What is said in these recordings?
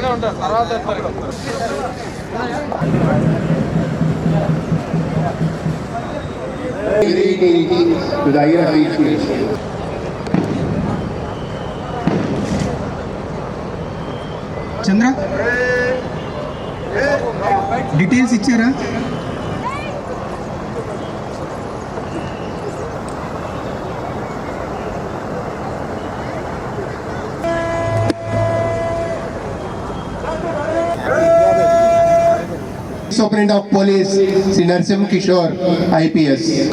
ఇక్కడే ఉంటారు తర్వాత వస్తారు. చంద్ర డీటెయిల్స్ ఇచ్చారా Superintendent of Police, Sri Narsim Kishore, IPS.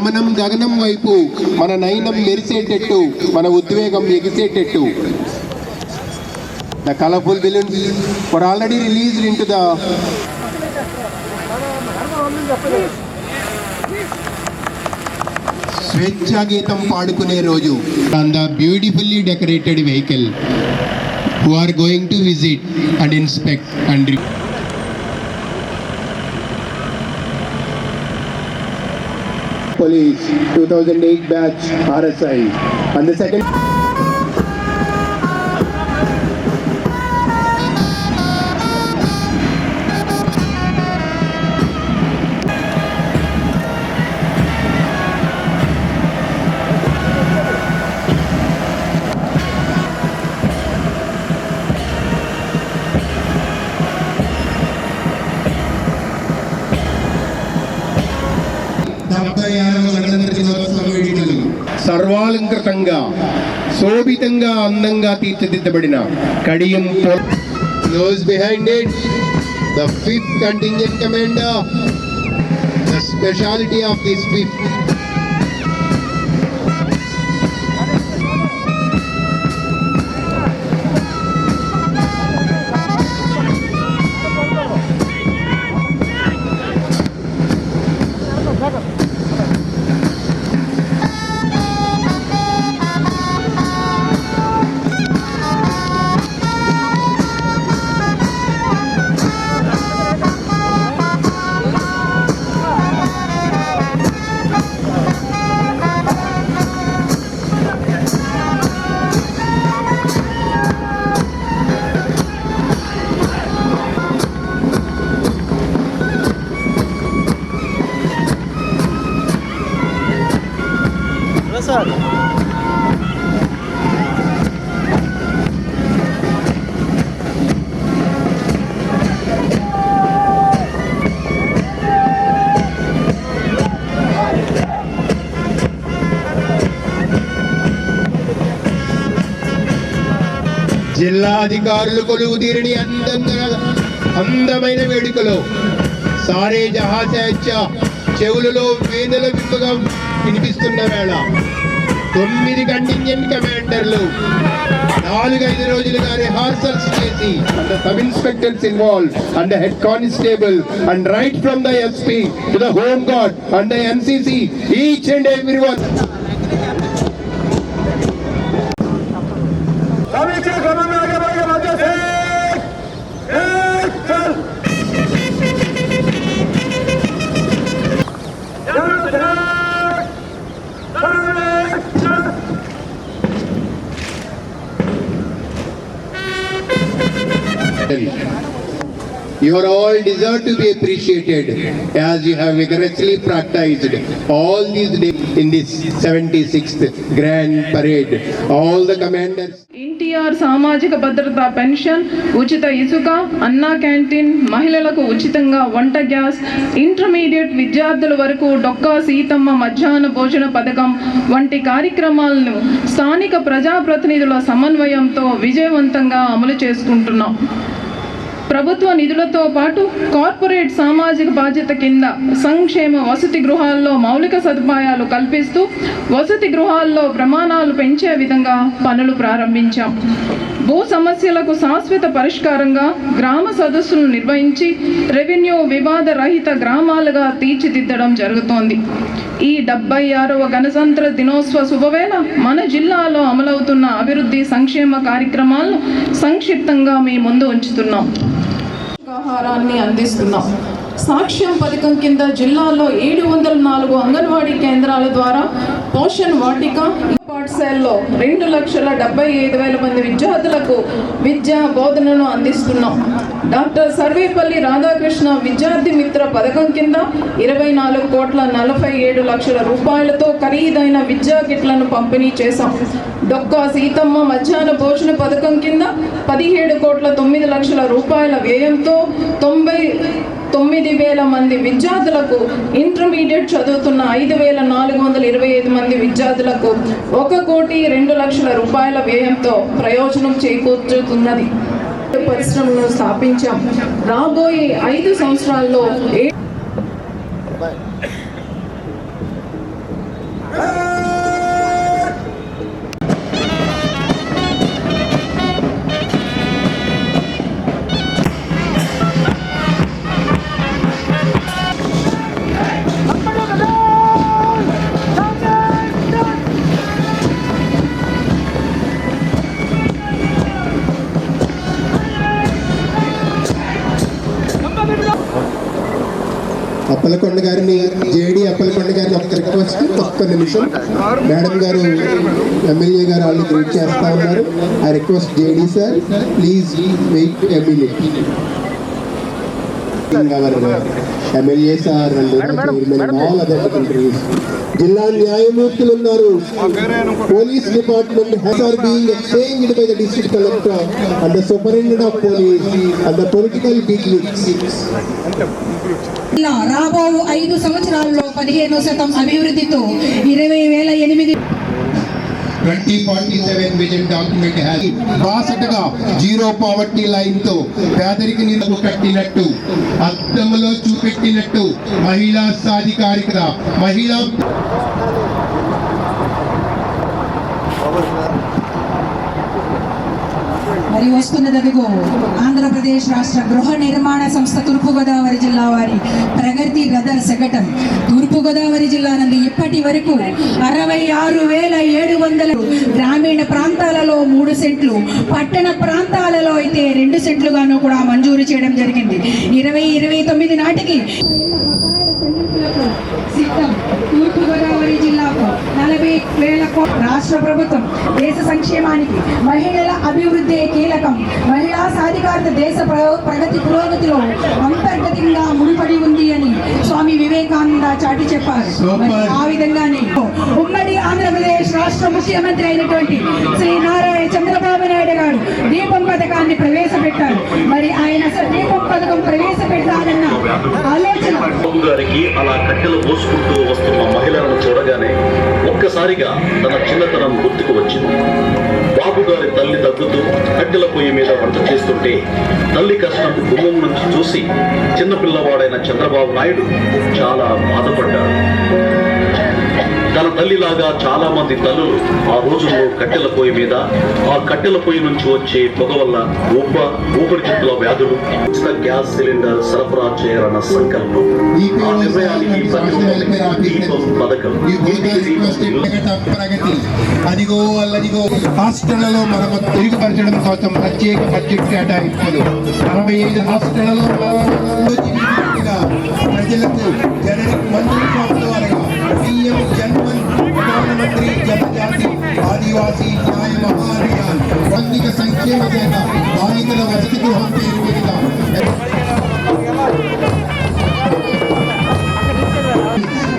గమనం గగనం వైపు మన నయనం మెరిసేటట్టు మన ఉద్వేగం ఎగిసేటట్టు. The colourful balloons for already released in to the స్వేచ్ఛా గీతం పాడుకునే రోజు. And the beautifully decorated vehicle who are going to visit and inspect and Police 2008 batch RSI. And the second. సర్వాలంకృతంగా శోభితంగా అందంగా తీర్చిదిద్దబడిన Kadiyam close behind it the fifth contingent commander the speciality of this fifth జిల్లా అధికారులు కొలువు తీరిని అందంగా అందమైన వేడుకలో సారే జహాసేచ్చ చెవులలో వేదల విప్పుగా వినిపిస్తున్న వేళ తొమ్మిది కంటింజెంట్ కమాండర్లు నాలుగైదు రోజులుగా రిహార్సల్స్ చేసి and sub inspectors involve and head constable and right from the SP to the home guard and NCC each and every one You are all deserve to be appreciated as you have vigorously practiced all these days in this 76th Grand Parade. All the commanders. NTR సామాజిక భద్రత pension ఉచిత ఇసుక అన్నా canteen మహిళలకు ఉచితంగా వంట gas intermediate విద్యార్థుల వరకు డొక్కా సీతమ్మ మధ్యాహ్న భోజన పథకం వంటి కార్యక్రమాలను స్థానిక ప్రజాప్రతినిధుల సమన్వయంతో విజయవంతంగా అమలు చేసుకుంటున్నాం ప్రభుత్వ నిధులతో పాటు కార్పొరేట్ సామాజిక బాధ్యత కింద సంక్షేమ వసతి గృహాల్లో మౌలిక సదుపాయాలు కల్పిస్తూ వసతి గృహాల్లో ప్రమాణాలు పెంచే విధంగా పనులు ప్రారంభించాం. భూ సమస్యలకు శాశ్వత పరిష్కారంగా గ్రామ సదస్సులు నిర్వహించి రెవెన్యూ వివాద రహిత గ్రామాలుగా తీర్చిదిద్దడం జరుగుతోంది. ఈ డెబ్బై ఆరవ గణతంత్ర దినోత్సవ శుభవేళ మన జిల్లాలో అమలవుతున్న అభివృద్ధి సంక్షేమ కార్యక్రమాలను సంక్షిప్తంగా మీ ముందు ఉంచుతున్నాం. ఆహారాన్ని అందిస్తున్నాం. సాక్ష్యం పథకం కింద జిల్లాలో ఏడు వందల నాలుగు అంగన్వాడీ కేంద్రాల ద్వారా పోషన్ వాటిక పాఠశాలలో రెండు లక్షల డెబ్బై ఐదు వేల మంది విద్యార్థులకు విద్యా బోధనను అందిస్తున్నాం. డాక్టర్ సర్వేపల్లి రాధాకృష్ణ విద్యార్థి మిత్ర పథకం కింద ఇరవై నాలుగు కోట్ల నలభై ఏడు లక్షల రూపాయలతో ఖరీదైన విద్యా కిట్లను పంపిణీ చేశాం. డొక్కా సీతమ్మ మధ్యాహ్న భోజన పథకం కింద పదిహేడు కోట్ల తొమ్మిది లక్షల రూపాయల వ్యయంతో తొంభై తొమ్మిది వేల మంది విద్యార్థులకు ఇంటర్మీడియట్ చదువుతున్న ఐదు వేల నాలుగు వందల ఇరవై ఐదు మంది విద్యార్థులకు ఒక కోటి రెండు లక్షల రూపాయల వ్యయంతో ప్రయోజనం చేకూర్చుతున్నది. పరిశ్రమను స్థాపించాం. రాబోయే ఐదు సంవత్సరాల్లో ఏ అప్పలకొండ గారిని జేడి అప్పలకొండ గారిని ఒక్క రిక్వెస్ట్ ఒక్క నిమిషం మేడం గారు ఎమ్మెల్యే గారు వాళ్ళు గ్రీట్ చేస్తా ఉన్నారు. I request JD sir please wait MLA. జిల్లా న్యాయమూర్తులు ఉన్నారు. Police department has are being exchanged by the district collector and the superintendent of police and the political రాబో ఐదు సంవత్సరాల్లో పదిహేను శాతం అభివృద్ధితో ఇరవై వేల ఎనిమిది twenty forty seven vision document has బాసటగా జీరో పావర్టీ లైన్తో పేదరిక నిధులు కట్టినట్టు అద్దంలో చూపెట్టినట్టు మహిళా సాధికారికత మహిళా మరి వస్తున్నదదిగో ఆంధ్రప్రదేశ్ రాష్ట్ర గృహ నిర్మాణ సంస్థ తూర్పుగోదావరి జిల్లా వారి ప్రగతి రథ శకటం తూర్పుగోదావరి జిల్లా నందు ఇప్పటి వరకు అరవై ఆరు వేల ఏడు వందల గ్రామీణ ప్రాంతాలలో మూడు సెంట్లు పట్టణ ప్రాంతాలలో అయితే రెండు సెంట్లుగాను కూడా మంజూరు చేయడం జరిగింది. ఇరవై ఇరవై తొమ్మిది నాటికి సిద్ధం. నలభై వేల రాష్ట్ర ప్రభుత్వం దేశ సంక్షేమానికి మహిళల అభివృద్ధి కీలకం. మహిళా సాధికారత దేశ ప్ర- ప్రగతి పురోగతిలో అంతర్గతంగా ముడిపడి ఉంది అని స్వామి వివేకానంద చాటి చెప్పారు. ఆ విధంగానే ఉమ్మడి ఆంధ్రప్రదేశ్ రాష్ట్ర ముఖ్యమంత్రి అయినటువంటి శ్రీ నారాయణ చంద్రబాబు దీపం పథకాన్ని ప్రవేశపెట్టారు మరి ఆయన అసలు దీపం పథకం ప్రవేశపెట్టాలన్న ఆలోచన. గారికి అలా కట్టెలు పోసుకుంటూ వస్తున్న మహిళలను చూడగానే ఒక్కసారిగా తన చిన్నతనం గుర్తుకు వచ్చింది. బాబు గారి తల్లి దగ్గుతూ కట్టెల పొయ్యి మీద వంట చేస్తుంటే తల్లి కష్టం గుమ్మం నుంచి చూసి చిన్నపిల్లవాడైన చంద్రబాబు నాయుడు చాలా బాధపడ్డారు తన తల్లిలాగా చాలా మంది తల్లులు ఆ రోజుల్లో కట్టెల పొయ్యి మీద ఆ కట్టెల పొయ్యి నుంచి వచ్చే పొగ వల్ల ఊప ఊపిరితిత్తుల వ్యాధులు గ్యాస్ సిలిండర్ సరఫరా చేయాలన్న సంకల్పం. ఆ నిర్ణయానికి దీపం పథకం. అదిగో అల్లదిగో హాస్టళ్ళలో మెరుగుపరచడం కోసం ప్రత్యేక బడ్జెట్ కేటాయింపులు. అరవై ఐదు హాస్టళ్ళలో ప్రజలకు జనరిక్ మంత్రి ద్వారా పిఎం జన్మన్ ప్రధానమంత్రి జనజాతి ఆదివాసీ న్యాయ మహానియాన్ సాంఘిక సంక్షేమ శాఖ బాలికల వసతి గృహం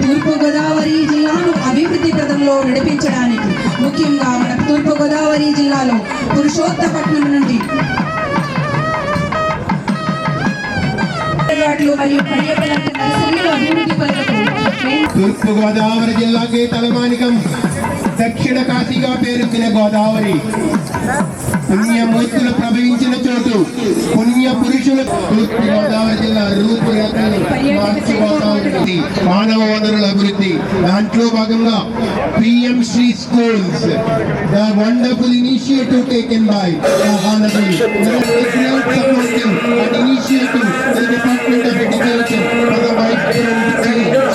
తూర్పుగోదావరి జిల్లాను అభివృద్ధి పథంలో నడిపించడానికి ముఖ్యంగా మన తూర్పుగోదావరి జిల్లాలో పురుషోత్తపట్నం నుండి మరియు పర్యటన అభివృద్ధి పథకం తూర్పుగోదావరి జిల్లాకే తలమానికం దక్షిణ కాశీగా పేరొందిన గోదావరి. పుణ్యమూర్తులు ప్రభవించిన చోటు. పుణ్య పురుషులు తూర్పు గోదావరి జిల్లా రూపురేఖలు మార్చిపోతా ఉంది మానవ వనరుల అభివృద్ధి. దాంట్లో భాగంగా PM Shri schools. The wonderful initiative taken by honourable supporting an initiative the Department of Education for the vibrant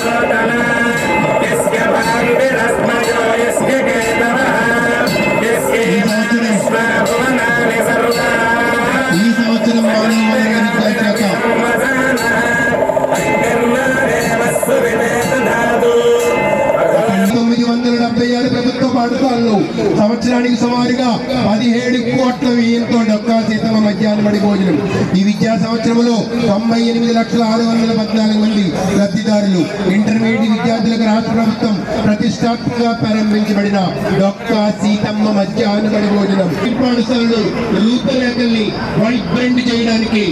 ప్రతిష్టాత్మకంగా ప్రారంభించబడిన డొక్క సీతమ్మ మధ్యాహ్న బడి భోజనం. ఈ రూపురేఖల్ని వైట్ బ్రెండ్ చేయడానికి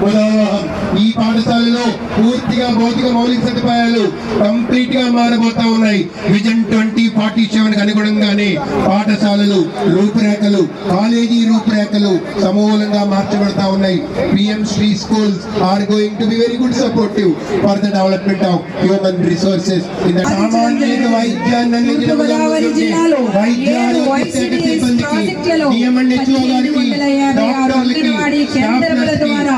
ఈ పాఠశాలలో పూర్తిగా భౌతిక మౌలిక సదుపాయాలు కంప్లీట్గా మారబోతా ఉన్నాయి. విజన్ ట్వంటీ ఫార్టీ సెవెన్ అనుగుణంగానే పాఠశాలలు రూపురేఖలు కాలేజీ రూపురేఖలు సమూలంగా మార్చబడతా ఉన్నాయి. PM Shri schools are going to be very good supportive for the development of human resources. వైద్యాన్ని అందించడం యాభై ఆరు అంగన్వాడీ కేంద్రముల ద్వారా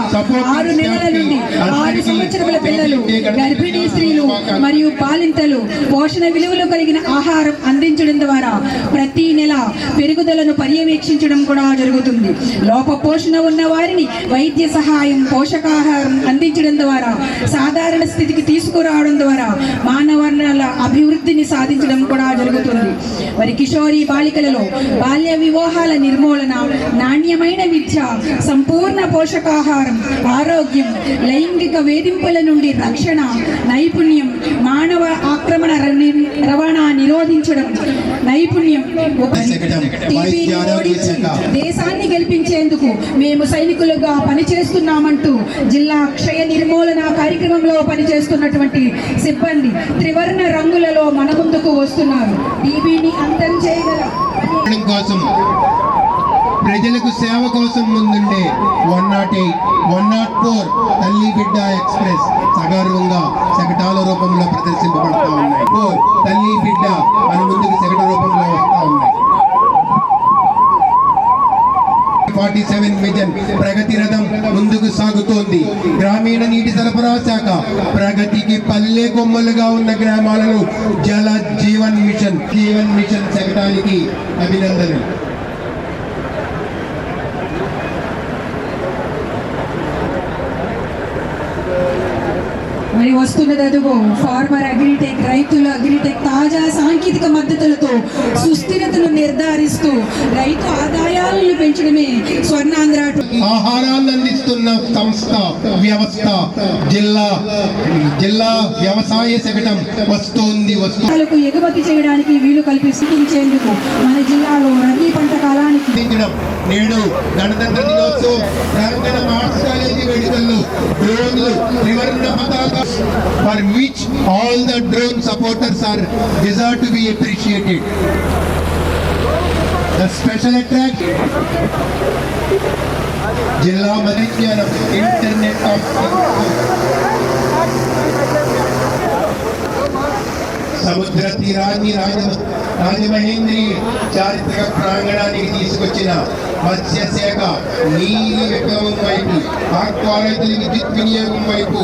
నెలల నుండి ఆరు సంవత్సరముల పిల్లలు గర్భిణీ స్త్రీలు మరియు పాలింతలు పోషణ విలువలు కలిగిన ఆహారం అందించడం ద్వారా ప్రతి నెల పెరుగుదలను పర్యవేక్షించడం కూడా జరుగుతుంది. లోప పోషణ ఉన్న వారిని వైద్య సహాయం పోషకాహారం అందించడం ద్వారా సాధారణ స్థితికి తీసుకురావడం ద్వారా మానవనల అభివృద్ధిని సాధించడం కూడా జరుగుతుంది. మరి కిషోరి బాలికలలో బాల్య వివాహాల నిర్మూలన నాణ్యమైన విద్య సంపూర్ణ పోషకాహారం ఆరోగ్యం లైంగిక వేధింపుల నుండి రక్షణ నైపుణ్యం మానవ ఆక్రమణ రవాణా నిరోధించడం నైపుణ్యం. దేశాన్ని గెలిపించేందుకు మేము సైనికులుగా పనిచేస్తున్నామంటూ జిల్లా క్షయ నిర్మూలన కార్యక్రమంలో పనిచేస్తున్నటువంటి సిబ్బంది త్రివర్ణ రంగులలో మన ముందుకు వస్తున్నారు టీబీని అంతం చేయగల కోసం ప్రజలకు సేవ కోసం ముందుండే one nought eight one nought four తల్లి బిడ్డ ఎక్స్ప్రెస్ సగర్వంగా శకటాల రూపంలో ప్రదర్శింపబడతా ఉన్నాయి. ఫోర్ తల్లి బిడ్డ మన ముందుకు శకట రూపంలో వస్తా ఉన్నాయి. ఫార్టీ సెవెన్ విజన్ ప్రగతి రథం ముందుకు సాగుతోంది. గ్రామీణ నీటి సరఫరా శాఖ ప్రగతికి పల్లె కొమ్మలుగా ఉన్న గ్రామాలను జల జీవన్ మిషన్ జీవన్ మిషన్ శకటానికి అభినందనలు. మరి వస్తున్నది అదుగో ఫార్మర్ అగ్రిటెక్ రైతుల అగ్రిటెక్ తాజా సాంకేతిక మద్దతులతో సుస్థిరతను నిర్ధారిస్తూ రైతు ఆదాయాలను పెంచడమే స్వర్ణాంధ్ర ఆహారాన్ని అందిస్తున్న సంస్థ వ్యవస్థ జిల్లా జిల్లా వ్యవసాయ శకటం వస్తోంది వస్తూ లకు ఎగుమతి చేయడానికి వీలు కల్పించేందుకు మన జిల్లాలో రబీ పంట కాలానికి నేడు గణతంత్ర దినోత్సవం ప్రాంగణ ఆర్ట్స్ కాలేజీ వేడుకల్లో డ్రోన్లు త్రివర్ణ పతాక for which all the drone supporters are deserve to be appreciated the special attraction జిల్లా మధ్యాహ్నం ఇంటర్నెట్ ఆఫ్ సముద్ర తీరాన్ని రాజ రాజమహేంద్రి చారిత్రక ప్రాంగణానికి తీసుకొచ్చిన మత్స్యశాఖ నీలి విప్లవం వైపు ఆక్వారైతుల విద్యుత్ వినియోగం వైపు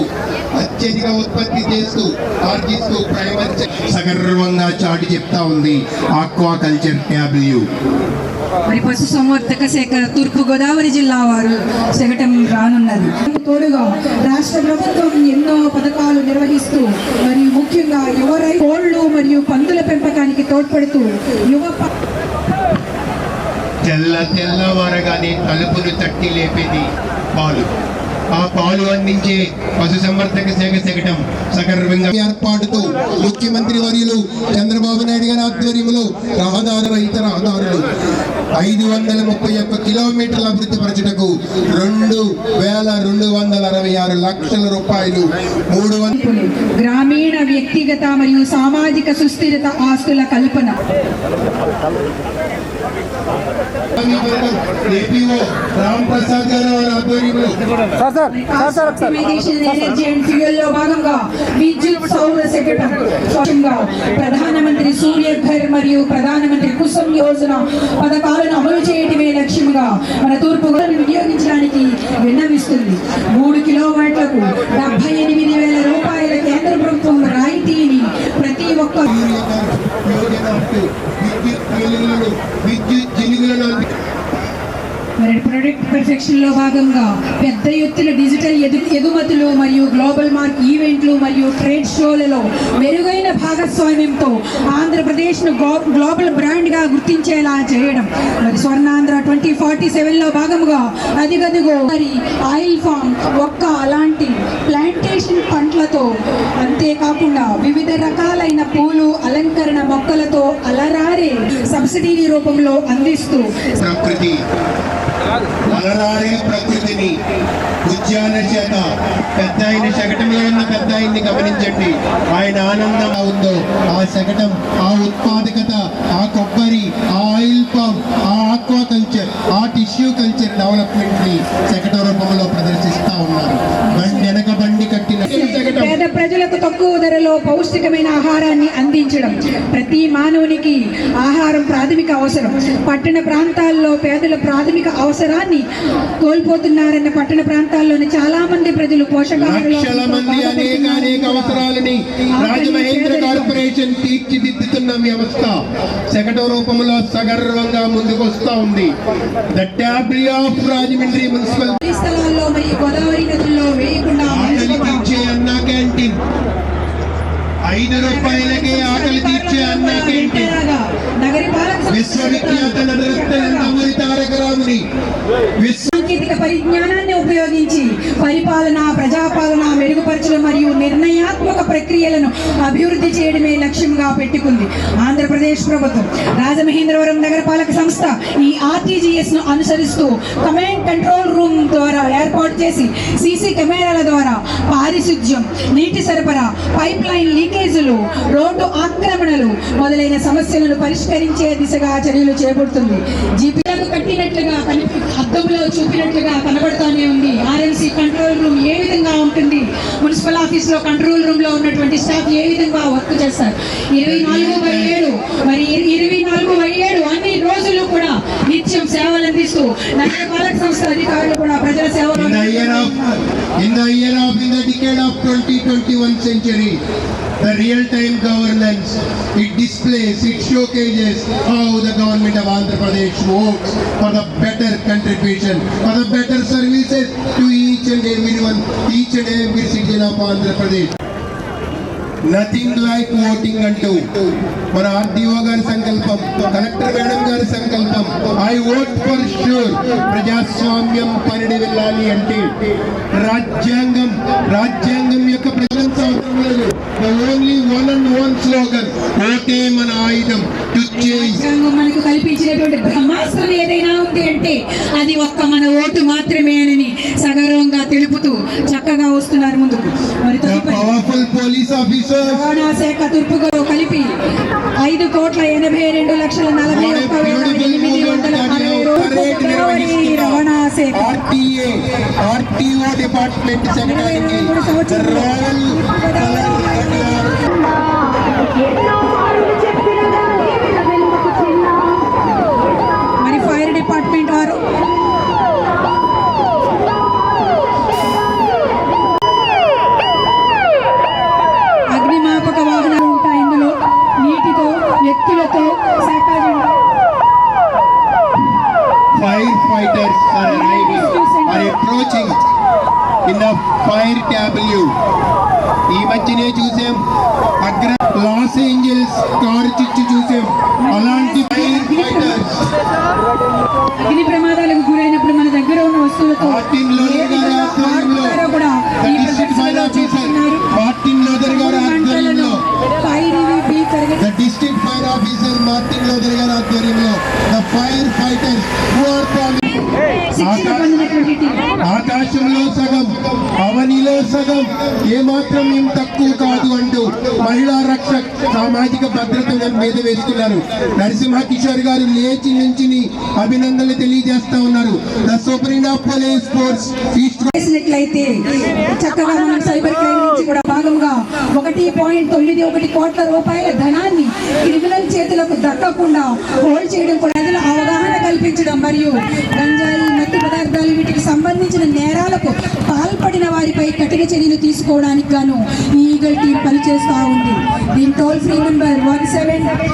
అత్యధిక ఉత్పత్తి చేస్తూ ఆర్జిస్తూ ప్రైమర్ సగర్వంగా చాటి చెప్తా ఉంది ఆక్వా కల్చర్ ట్యాబ్ల్యూ మరి పశు సంవర్ధక శాఖ తూర్పు గోదావరి జిల్లా వారు శకటం రానున్నది. తోడుగా రాష్ట్ర ప్రభుత్వం ఎన్నో పథకాలు నిర్వహిస్తూ మరియు ముఖ్యంగా ఎవరై కోళ్ళు కోళ్ళు మరియు పందుల పెంపకానికి తోడ్పడుతూ యువ తెల్ల తెల్లవారగానే తలుపులు తట్టి లేపేది పాలు ఆ పాలు అందించే పశు సంవర్ధక శాఖ శకటం సగర్వంగా ఏర్పాటుతో ముఖ్యమంత్రి వర్యులు చంద్రబాబు నాయుడు గారి ఆధ్వర్యంలో రహదారుల ఇతర రహదారులు ఐదు వందల ముప్పై ఒక్క కిలోమీటర్ల అభివృద్ధి పరచుటకు రెండు వేల రెండు వందల అరవై ఆరు లక్షల రూపాయలు మూడు వందల గ్రామీణ వ్యక్తిగత మరియు సామాజిక సుస్థిరత ఆస్తుల కల్పన. ఏపీఓ రామ్ ప్రసాద్ గారు వారి ఆధ్వర్యంలో భాగంగా విద్యుత్ సౌర శకటం ప్రధానమంత్రి సూర్య ఘర్ మరియు ప్రధానమంత్రి కుసుమ్ యోజన పథకాలను అమలు చేయటమే లక్ష్యంగా మన తూర్పు గోదావరిని వినియోగించడానికి విన్నవిస్తుంది. మూడు కిలోవాట్లకు డెబ్బై ఎనిమిది వేల రూపాయల కేంద్ర ప్రభుత్వం రాయితీని ప్రతి ఒక్క విద్యుత్ వెలుగులను విద్యుత్ జిలుగులను అంది- మరి లో భాగంగా పెద్ద ఎత్తున డిజిటల్ ఎదు ఎగుమతులు మరియు గ్లోబల్ మార్క్ ఈవెంట్లు మరియు ట్రేడ్ షోలలో మెరుగైన భాగస్వామ్యంతో ఆంధ్రప్రదేశ్ను గ్లోబల్ బ్రాండ్గా గుర్తించేలా చేయడం. మరి స్వర్ణాంధ్ర ట్వంటీ ఫార్టీ సెవెన్లో భాగంగా అదిగదిగో మరి ఆయిల్ ఫామ్ ఒక్క అలాంటి ప్లాంటేషన్ పంటలతో అంతేకాకుండా వివిధ రకాలైన పూలు అలంకరణ మొక్కలతో అలరారే సబ్సిడీ రూపంలో అందిస్తూ అలరారే ప్రకృతిని ఉద్యాన చేత పెద్ద ఆయన శకటంలో ఉన్న పెద్ద ఆయన్ని గమనించండి. ఆయన ఆనందం ఉందో. ఆ శకటం ఆ ఉత్పాదకత ఆ కొబ్బరి ఆ ఆయిల్ పామ్ ఆ ఆక్వా కల్చర్ ఆ టిష్యూ కల్చర్ డెవలప్మెంట్ని శకట రూపంలో ప్రదర్శిస్తా ఉన్నారు. పేద ప్రజలకు తక్కువ ధరలో పౌష్టికమైన ఆహారాన్ని అందించడం ప్రతి మానవునికి ఆహారం ప్రాథమిక అవసరం. పట్టణ ప్రాంతాల్లో పేదల ప్రాథమిక అవసరాన్ని కోల్పోతున్నారన్న పట్టణ ప్రాంతాల్లోని చాలా మంది ప్రజలు కార్పొరేషన్ తీర్చిదిద్దుతున్న వ్యవస్థ శకట రూపంలో సగర్వంగా ముందుకు వస్తా ఉంది. The tableau of Rajahmundry municipal స్థలాల్లో మరియు గోదావరి నదుల్లో వేయకుండా ఆకలి తీర్చే అన్నా క్యాంటీన్ ఐదు రూపాయలకే ఆకలి తీర్చే అన్నకేంటి విశ్వవిఖ్యాత తారక రాముని సాంకేతిక పరిజ్ఞానాన్ని ఉపయోగించి పరిపాలన ప్రజాపాలన మెరుగుపరచడం మరియు నిర్ణయాత్మక ప్రక్రియలను అభివృద్ధి చేయడమే లక్ష్యంగా పెట్టుకుంది ఆంధ్రప్రదేశ్ ప్రభుత్వం. రాజమహేంద్రవరం నగరపాలక సంస్థ ఈ ఆర్టీజీఎస్ను అనుసరిస్తూ కమాండ్ కంట్రోల్ రూమ్ ద్వారా ఏర్పాటు చేసి సీసీ కెమెరాల ద్వారా పారిశుధ్యం నీటి సరఫరా పైప్ లైన్ లీకేజీలు రోడ్డు ఆక్రమణలు మొదలైన సమస్యలను పరిష్కరించే దిశగా చర్యలు చేపడుతుంది. జీపీలకు కట్టినట్లుగా అద్దంలో చూపినట్లుగా కనబడుతూనే ఉంది. ఆర్ఎంసీ కంట్రోల్ రూమ్ ఏ విధంగా ఉంటుంది? మున్సిపల్ ఆఫీస్లో కంట్రోల్ రూమ్లో ఉన్నటువంటి స్టాఫ్ ఏ విధంగా వర్క్ చేస్తారు? ఇరవై నాలుగు బై ఏడు మరి ఇరవై నాలుగు బై ఏడు అన్ని రోజులు కూడా నిత్యం సేవలు అందిస్తూ నగరపాలక సంస్థ అధికారులు కూడా ప్రజల సేవలు In the year of, in the year of, in the decade of 2021 century, the real-time governance, it displays, it showcases how the government of Andhra Pradesh works for the better contribution, for the better services to each and everyone, each and every citizen of Andhra Pradesh. Nothing like voting అంటూ మన RDO గారి సంకల్పం collector madam గారి సంకల్పం I vote for sure ప్రజాస్వామ్యం పరిడి వెళ్ళాలి అంటే రాజ్యాంగం రాజ్యాంగం యొక్క ప్రశంస అవసరం లేదు only one and one slogan ఓటే మన ఆయుధం రాజ్యాంగం మనకు కల్పించినటువంటి బ్రహ్మాస్త్రం ఏదైనా ఉంది అంటే అది ఒక్క మన ఓటు మాత్రమేనని సగర్వంగా తెలుపుతూ చక్కగా వస్తున్నారు ముందుకు. మరి ద తదుపరి పవర్ఫుల్ పోలీస్ ఆఫీసర్ రవాణా శాఖ తూర్పుగా కలిపి ఐదు కోట్ల ఎనభై రెండు లక్షల నలభై ఒక్క వేల ఎనిమిది వందల అరవై రూపాయలు గోదావరి రవాణా శాఖ ఆర్టీఏ ఆర్టీఓ డిపార్ట్మెంట్ సెక్రటరీకి రాయల్ వ్యక్తులతో fire fighters are arriving, are approaching in the fire W. ఈ మధ్యనే చూసాం అగ్ర లాస్ ఏంజల్స్ కారు చిచ్చు చూసాం అలాంటి ఫైర్ ఫైటర్స్ అగ్ని ప్రమాదాలకు గురైనప్పుడు మన దగ్గర ఉన్న వస్తువులతో మార్టిన్ లోదర్ గారి ఆధ్వర్యంలో కూడా ద ఈ డిస్ట్రిక్ట్ ఫైర్ ప్రదర్శనలో ఆఫీసర్ చూస్తున్నారు. మార్టిన్ లోదర్ గారి ఆధ్వర్యంలో పైడివి district fire officer Martin Luther గారి ఆధ్వర్యంలో the fire fighters who are from శిక్షణ పొందినటువంటి టీం. ఆకాశంలో సగం అవనిలో సగం ఏమాత్రం ఏం తక్కువ కాదు అంటూ మహిళా రక్షక్ సామాజిక భద్రత మీద వేస్తున్నారు. నరసింహ కిషోర్ గారు లేచి నుంచి అభినందనలు తెలియజేస్తా ఉన్నారు. The superintendent of police force చక్కగా మనం సైబర్ క్రైమ్ నుంచి కూడా ఒకటి పాయింట్ తొమ్మిది ఒకటి కోట్ల రూపాయల ధనాన్ని క్రిమినల్ చేతులకు దక్కకుండా హోల్డ్ చేయడం కూడా ప్రజలు అవగాహన కల్పించడం మరియు గంజాయి మత్తు పదార్థాలు వీటికి సంబంధించిన నేరాలకు పాల్పడిన వారిపై కఠిన చర్యలు తీసుకోవడానికి గాను ఈ ఈగల్ టీం పనిచేస్తూ ఉంది. దీని toll free number one seven